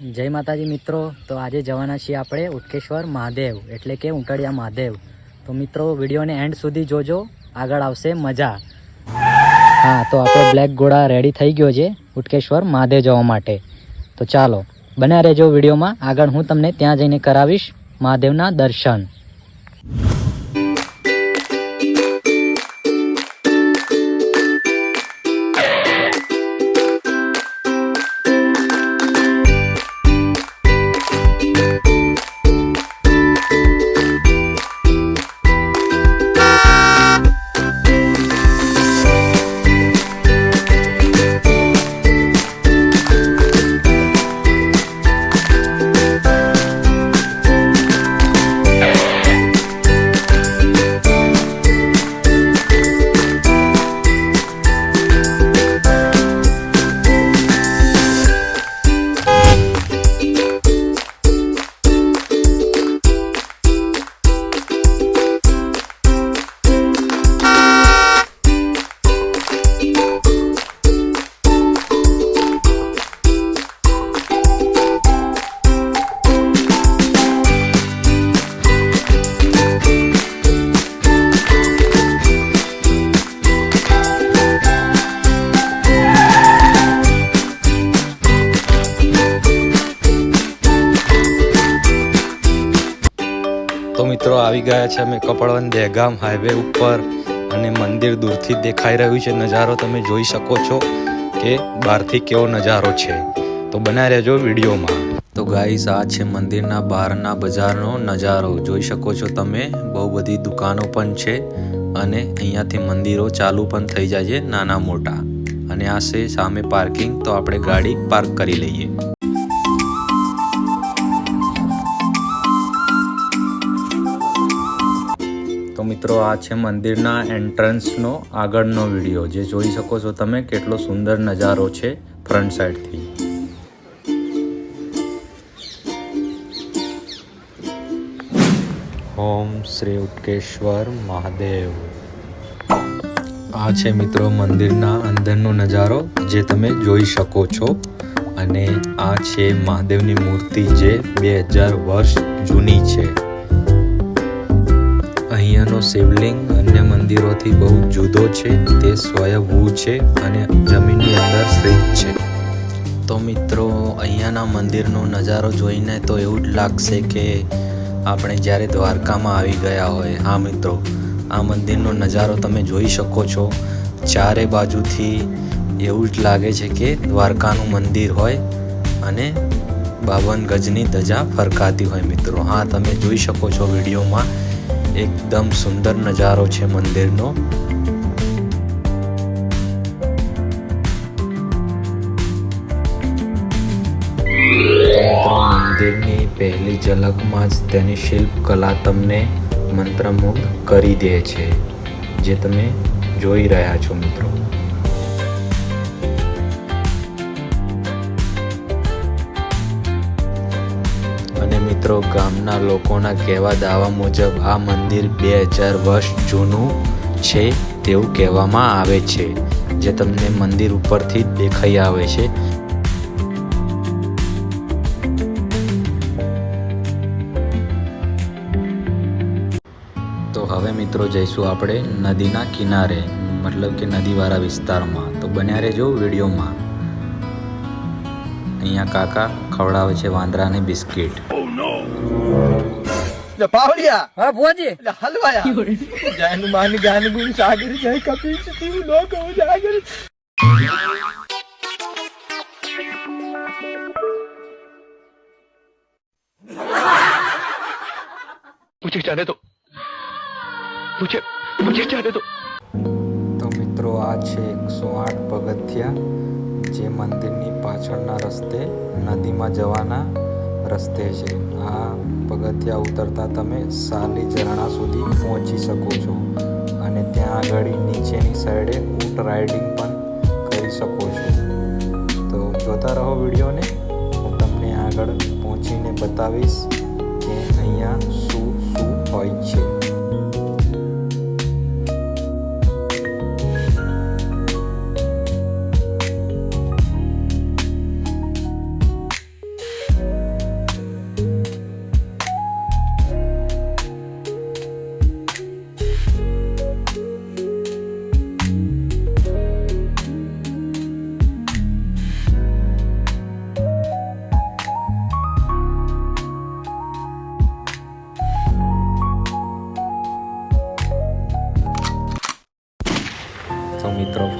જય માતાજી મિત્રો, તો આજે જવાના છીએ આપણે ઉટકેશ્વર મહાદેવ, એટલે કે ઉંટડિયા મહાદેવ. તો મિત્રો, વિડીયોને એન્ડ સુધી જોજો, આગળ આવશે મજા. હા, તો આપણો બ્લેક ઘોડા રેડી થઈ ગયો છે ઉટકેશ્વર મહાદેવ જવા માટે. તો ચાલો, બન્યા રહેજો વિડીયોમાં. આગળ હું તમને ત્યાં જઈને કરાવીશ મહાદેવના દર્શન. ગયા છે અમે કપડવન દહેગામ હાઈવે ઉપર અને મંદિર દૂરથી દેખાઈ રહ્યું છે. નજારો તમે જોઈ શકો છો કે બહારથી કેવો નજારો છે. તો બનાવી રહેજો વિડીયોમાં. તો ગાઈસ આ છે મંદિરના બહારના બજારનો નજારો. જોઈ શકો છો તમે, બહુ બધી દુકાનો પણ છે અને અહીંયાથી મંદિરો ચાલુ પણ થઈ જાય છે નાના મોટા. અને આ છે સામે પાર્કિંગ તો આપણે ગાડી પાર્ક કરી લઈએ. મિત્રો, આ છે મંદિરના એન્ટ્રન્સનો આગળનો વીડિયો. જે જોઈ શકો છો તમે કેટલો સુંદર નજારો છે ફ્રન્ટ સાઈડથી. ઓમ શ્રી ઉટકેશ્વર મહાદેવ. આ છે મિત્રો મંદિરના અંદરનો નજારો, જે તમે જોઈ શકો છો. અને આ છે મહાદેવની મૂર્તિ, જે બે હજાર વર્ષ જૂની છે. અહીંયાનો શિવલિંગ અન્ય મંદિરોથી બહુ જુદો છે, તે સ્વયંભૂ છે અને જમીનની અંદર સ્થિત છે. તો મિત્રો, અહીંયાના મંદિરનો નજારો જોઈને તો એવું જ લાગશે કે આપણે જ્યારે દ્વારકામાં આવી ગયા હોય. હા મિત્રો, આ મંદિરનો નજારો તમે જોઈ શકો છો. ચારે બાજુથી એવું જ લાગે છે કે દ્વારકાનું મંદિર હોય અને બાવન ગજની ધજા ફરકાતી હોય મિત્રો. હા, તમે જોઈ શકો છો વિડીયોમાં એકદમ સુંદર નજારો છે મંદિરનો. મંદિરની પહેલી ઝલકમાં જ તેની શિલ્પકલા તમને મંત્રમુગ્ધ કરી દે છે, જે તમે જોઈ રહ્યા છો મિત્રો. મિત્રો, ગામના લોકોના કહેવા દાવા મુજબ આ મંદિર બે હજાર વર્ષ જૂનું છે તેવું કહેવામાં આવે છે, જે તમને મંદિર ઉપરથી દેખાઈ આવે છે. તો હવે મિત્રો જઈશું આપણે નદીના કિનારે, મતલબ કે નદીવાળા વિસ્તારમાં. તો બન્યા રહેજો વિડીયોમાં. અહીંયા કાકા ખવડાવે છે વાંદરાને બિસ્કિટ. એટલે પાવડિયા હા ભુવાજી એટલે હલવાયા જાનું માન ગાન ગુણ સાગર જય કપિલ સતીવ લોક ઉજાગર मुझे जाने दो मुझे मुझे जाने दो તો મિત્રો આ છે એકસો આઠ પગથિયા જે મંદિરની પાછળના રસ્તે નદીમાં જવાના રસ્તે છે. આ પગથિયા ઉતરતા તમે સાલી ઝરણા સુધી પહોંચી શકો છો અને ત્યાં આગળ નીચેની સાઈડે ઊંટ રાઇડિંગ પણ કરી શકો છો. તો જોતા રહો વિડીયોને. હું તમને આગળ પહોંચીને બતાવીશ કે અહીંયા શું શું હોય છે.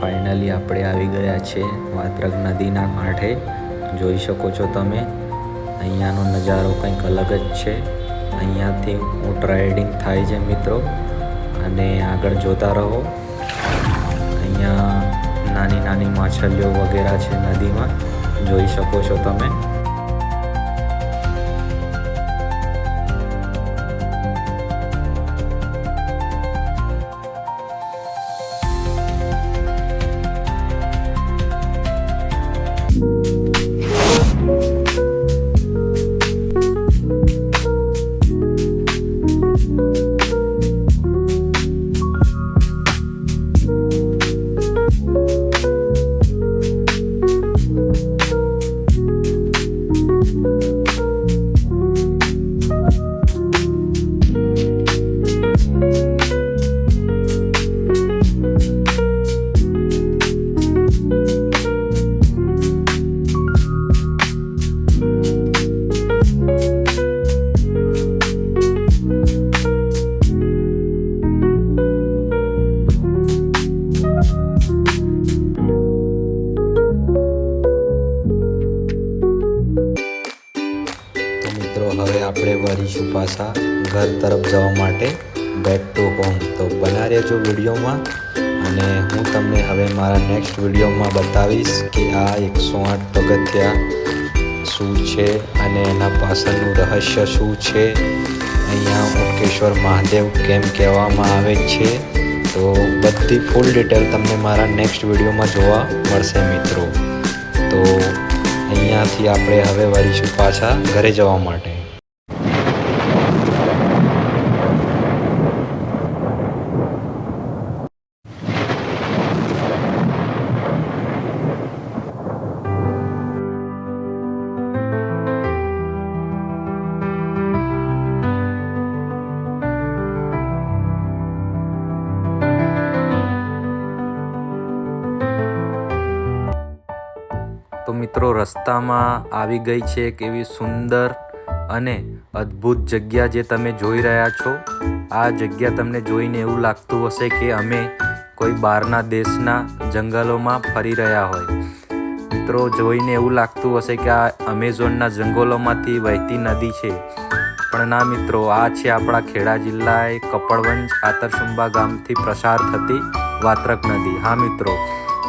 ફાઇનલી આપણે આવી ગયા છે વાત્રક નદીના કાંઠે જોઈ શકો છો તમે, અહીંયાનો નજારો કંઈક અલગ જ છે. અહીંયાથી ઊંટ રાઇડિંગ થાય છે મિત્રો, અને આગળ જોતા રહો. અહીંયા નાની નાની માછલીઓ વગેરે છે નદીમાં. જોઈ શકો છો તમે. આપણે વળીશું પાછા ઘર તરફ જવા માટે બેક ટુ હોમ તો બના રહેજો વિડીયોમાં અને હું તમને હવે મારા નેક્સ્ટ વિડીયોમાં બતાવીશ કે આ એકસો આઠ પગથિયા શું છે અને એના પાછળનું રહસ્ય શું છે. અહીંયા ઓટકેશ્વર મહાદેવ કેમ કહેવામાં આવે છે? તો બધી ફૂલ ડિટેલ તમને મારા નેક્સ્ટ વિડીયોમાં જોવા મળશે મિત્રો. તો અહીંયાથી આપણે હવે વળીશું પાછા ઘરે જવા માટે. તો મિત્રો, રસ્તામાં આવી ગઈ છે એક એવી સુંદર અને અદ્ભુત જગ્યા જે તમે જોઈ રહ્યા છો. આ જગ્યા તમને જોઈને એવું લાગતું હશે કે અમે કોઈ બહારના દેશના જંગલોમાં ફરી રહ્યા હોય. મિત્રો, જોઈને એવું લાગતું હશે કે આ અમેઝોનના જંગલોમાંથી વહેતી નદી છે. પણ ના મિત્રો, આ છે આપણા ખેડા જિલ્લાએ કપડવંજ આતરસુંબા ગામથી પ્રસાર થતી વાત્રક નદી. હા મિત્રો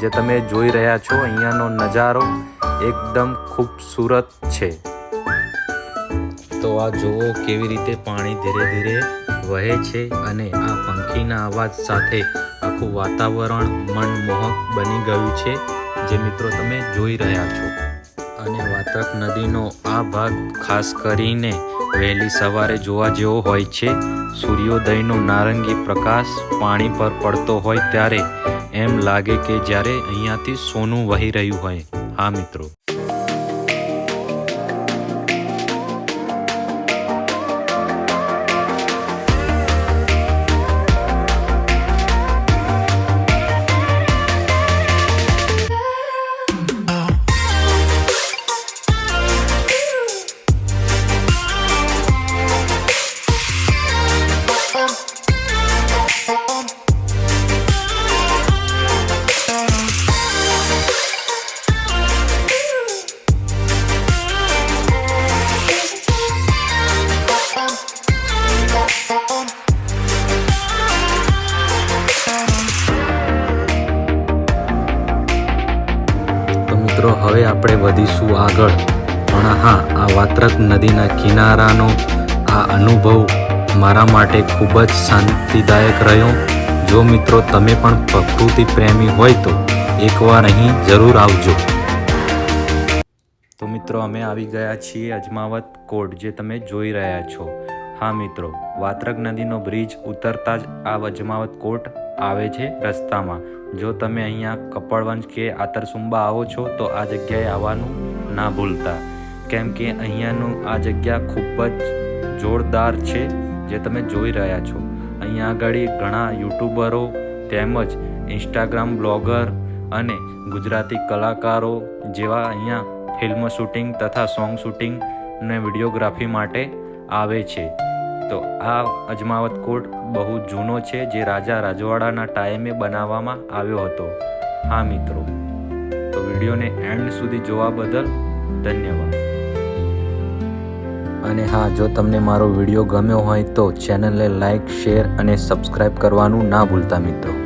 જે તમે જોઈ રહ્યા છો, અહીંયાનો નજારો એકદમ ખૂબસૂરત છે. તો આ જુઓ કેવી રીતે પાણી ધીરે ધીરે વહે છે અને આ પંખીના અવાજ સાથે આખું વાતાવરણ મનમોહક બની ગયું છે, જે મિત્રો તમે જોઈ રહ્યા છો. અને વાતક નદીનો આ ભાગ ખાસ કરીને વહેલી સવારે જોવા જેવો હોય છે. સૂર્યોદયનો નારંગી પ્રકાશ પાણી પર પડતો હોય ત્યારે એમ લાગે કે જ્યારે અહીંયાથી સોનું વહી રહ્યું હોય. હા મિત્રો. મિત્રો, હવે આપણે વધીશું આગળ. પણ હા, આ વાત્રક નદીના કિનારાનો આ અનુભવ મારા માટે ખૂબ જ શાંતિદાયક રહ્યો. જો મિત્રો, તમે પણ પ્રકૃતિ પ્રેમી હોય તો એકવાર અહીં જરૂર આવજો. તો મિત્રો, અમે આવી ગયા છીએ અજમાવત કોટ, જે તમે જોઈ રહ્યા છો. હા મિત્રો, વાત્રક નદીનો બ્રિજ ઉતરતા જ આ અજમાવત કોટ આવે છે રસ્તામાં. જો તમે અહીંયા કપડવંજ કે આતરસુંબા આવો છો, તો આ જગ્યાએ આવવાનું ના ભૂલતા. કેમ કે અહીંયાનું આ જગ્યા ખૂબ જ જોરદાર છે, જે તમે જોઈ રહ્યા છો. અહીંયા આગળ ઘણા યુટ્યુબરો તેમજ ઇન્સ્ટાગ્રામ બ્લોગર અને ગુજરાતી કલાકારો જેવા અહીંયા ફિલ્મ શૂટિંગ તથા સોંગ શૂટિંગ ને વિડીયોગ્રાફી માટે આવે છે. તો આ અજમાવત કોટ બહુ જૂનો છે જે રાજા રાજવાડાના ટાઈમે બનાવવામાં આવ્યો હતો. હા મિત્રો, તો વિડીયોને એન્ડ સુધી જોવા બદલ ધન્યવાદ. અને હા, જો તમને મારો વીડિયો ગમ્યો હોય તો ચેનલને લાઈક, શેર અને સબસ્ક્રાઈબ કરવાનું ના ભૂલતા મિત્રો.